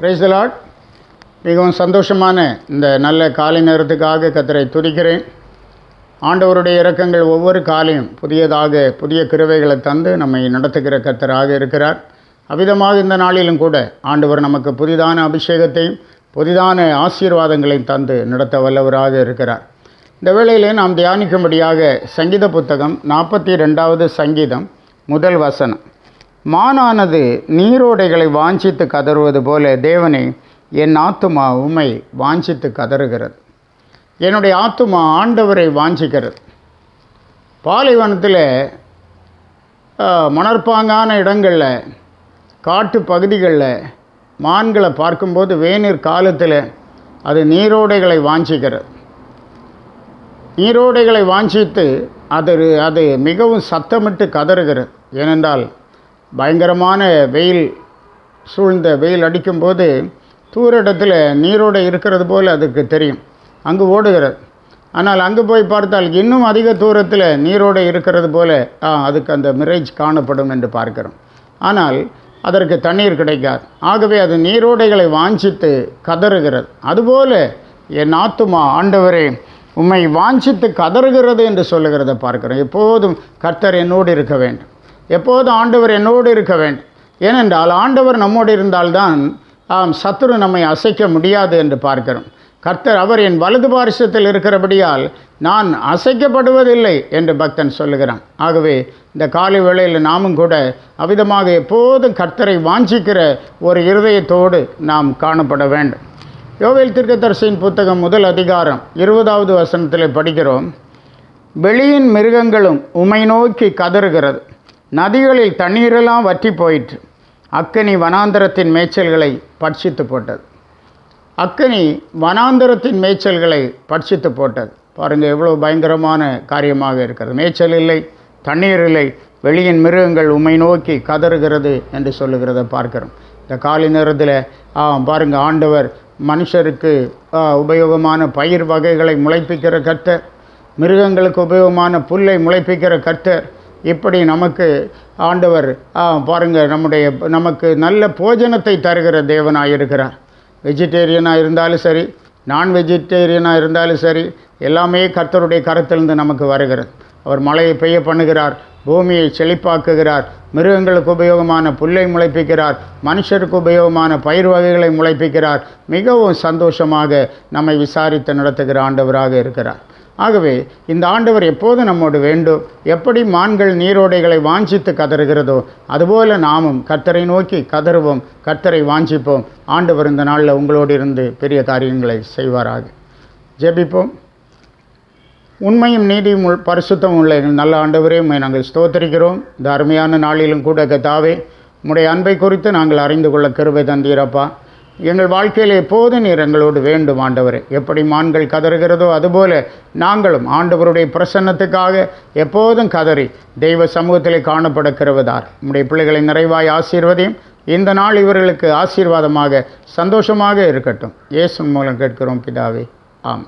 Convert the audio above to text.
பிரைஸ்லாட் மிகவும் சந்தோஷமான இந்த நல்ல காலை நேரத்துக்காக கத்தரை துதிக்கிறேன். ஆண்டவருடைய இறக்கங்கள் ஒவ்வொரு காலையும் புதியதாக புதிய கிருவைகளை தந்து நம்மை நடத்துகிற கத்தராக இருக்கிறார். அவ்விதமாக இந்த நாளிலும் கூட ஆண்டவர் நமக்கு புதிதான அபிஷேகத்தையும் புதிதான ஆசீர்வாதங்களையும் தந்து நடத்த வல்லவராக இருக்கிறார். இந்த வேளையிலே நாம் தியானிக்கும்படியாக சங்கீத புத்தகம் நாற்பத்தி ரெண்டாவது சங்கீதம் முதல் வசனம். மானானது நீரோடைகளை வாஞ்சித்து கதறுவது போல தேவனை என் ஆத்துமா உமை வாஞ்சித்து கதறுகிறது. என்னுடைய ஆத்துமா ஆண்டவரை வாஞ்சிக்கிறது. பாலைவனத்தில் மணற்பாங்கான இடங்களில் காட்டு பகுதிகளில் மான்களை பார்க்கும்போது வேநீர் காலத்தில் அது நீரோடைகளை வாஞ்சிக்கிறது. நீரோடைகளை வாஞ்சித்து அது அது மிகவும் சத்தமிட்டு கதறுகிறது. ஏனென்றால் பயங்கரமான வெயில் சூழ்ந்த வெயில் அடிக்கும்போது தூர இடத்துல நீரோடை இருக்கிறது போல் அதுக்கு தெரியும். அங்கு ஓடுகிறது. ஆனால் அங்கு போய் பார்த்தால் இன்னும் அதிக தூரத்தில் நீரோடு இருக்கிறது போல ஆ, அதுக்கு அந்த மிரேஜ் காணப்படும் என்று பார்க்கிறோம். ஆனால் அதற்கு தண்ணீர் கிடைக்காது. ஆகவே அது நீரோடைகளை வாஞ்சித்து கதறுகிறது. அதுபோல என் ஆத்துமா ஆண்டவரே உம்மை வாஞ்சித்து கதறுகிறது என்று சொல்லுகிறத பார்க்கிறோம். எப்போதும் கர்த்தர் என்னோடு இருக்க வேண்டும். எப்போதும் ஆண்டவர் என்னோடு இருக்க வேண்டும்? ஏனென்றால் ஆண்டவர் நம்மோடு இருந்தால்தான் ஆம் சத்துரு நம்மை அசைக்க முடியாது என்று பார்க்கிறோம். கர்த்தர் அவர் என் வலது பாரிசத்தில் இருக்கிறபடியால் நான் அசைக்கப்படுவதில்லை என்று பக்தன் சொல்லுகிறான். ஆகவே இந்த காலை வேளையில் நாமும் கூட அவிதமாக எப்போதும் கர்த்தரை வாஞ்சிக்கிற ஒரு இருதயத்தோடு நாம் காணப்பட வேண்டும். யோவேல் தீர்க்கதரிசியின் புத்தகம் முதல் அதிகாரம் இருபதாவது வசனத்தில் படிக்கிறோம். வெளியின் மிருகங்களும் உமை நோக்கி கதறுகிறது. நதிகளில் தண்ணீரெல்லாம் வற்றி போயிற்று. அக்கனி வனாந்தரத்தின் மேய்ச்சல்களை பட்சித்து போட்டது. அக்கனி வனாந்தரத்தின் மேய்ச்சல்களை பட்சித்து போட்டது. பாருங்கள் எவ்வளோ பயங்கரமான காரியமாக இருக்கிறது. மேய்ச்சல் இல்லை தண்ணீர் இல்லை வெளியின் மிருகங்கள் உம்மை நோக்கி கதறுகிறது என்று சொல்லுகிறத பார்க்கிறோம். இந்த காலை நேரத்தில் ஆ பாருங்கள் ஆண்டவர் மனுஷருக்கு உபயோகமான பயிர் வகைகளை முளைப்பிக்கிற கர்த்தர் மிருகங்களுக்கு உபயோகமான புல்லை முளைப்பிக்கிற கர்த்தர் இப்படி நமக்கு ஆண்டவர் ஆ, நம்முடைய நமக்கு நல்ல போஜனத்தை தருகிற தேவனாக இருக்கிறார் வெஜிடேரியனாக இருந்தாலும் சரி நான் வெஜிடேரியனாக இருந்தாலும் சரி எல்லாமே கர்த்தருடைய கரத்திலிருந்து நமக்கு வருகிறது. அவர் மழையை பெய்ய பண்ணுகிறார் பூமியை செழிப்பாக்குகிறார் மிருகங்களுக்கு உபயோகமான புல்லை முளைப்பிக்கிறார் மனுஷருக்கு உபயோகமான பயிர் வகைகளை முளைப்பிக்கிறார். மிகவும் சந்தோஷமாக நம்மை விசாரித்து நடத்துகிற ஆண்டவராக இருக்கிறார். ஆகவே இந்த ஆண்டவர் எப்போது நம்மோடு வேண்டும்? எப்படி மான்கள் நீரோடைகளை வாஞ்சித்து கதறுகிறதோ அதுபோல நாமும் கர்த்தரை நோக்கி கதறுவோம் கர்த்தரை வாஞ்சிப்போம். ஆண்டவர் இந்த நாளில் உங்களோடு இருந்து பெரிய காரியங்களை செய்வாராக. ஜெபிப்போம். உண்மையும் நீதியும் உள் பரிசுத்தம் உள்ள எங்கள் நல்ல ஆண்டவரே உண்மை நாங்கள் ஸ்தோத்தரிக்கிறோம். இந்த அருமையான நாளிலும் கூட கத்தாவே உம்முடைய அன்பை குறித்து நாங்கள் அறிந்து கொள்ள கருவை தந்தீரப்பா எங்கள் வாழ்க்கையில் எப்போது நீர் எங்களோடு வேண்டும் ஆண்டவரே? எப்படி மான்கள் கதறுகிறதோ அதுபோல நாங்களும் ஆண்டவருடைய பிரசன்னத்துக்காக எப்போதும் கதறி தெய்வ சமூகத்தில் காணப்பட நம்முடைய பிள்ளைகளை நிறைவாய் ஆசீர்வதையும். இந்த நாள் இவர்களுக்கு ஆசீர்வாதமாக சந்தோஷமாக இருக்கட்டும். இயேசுவின் மூலம் கேட்கிறோம் பிதாவே. ஆம்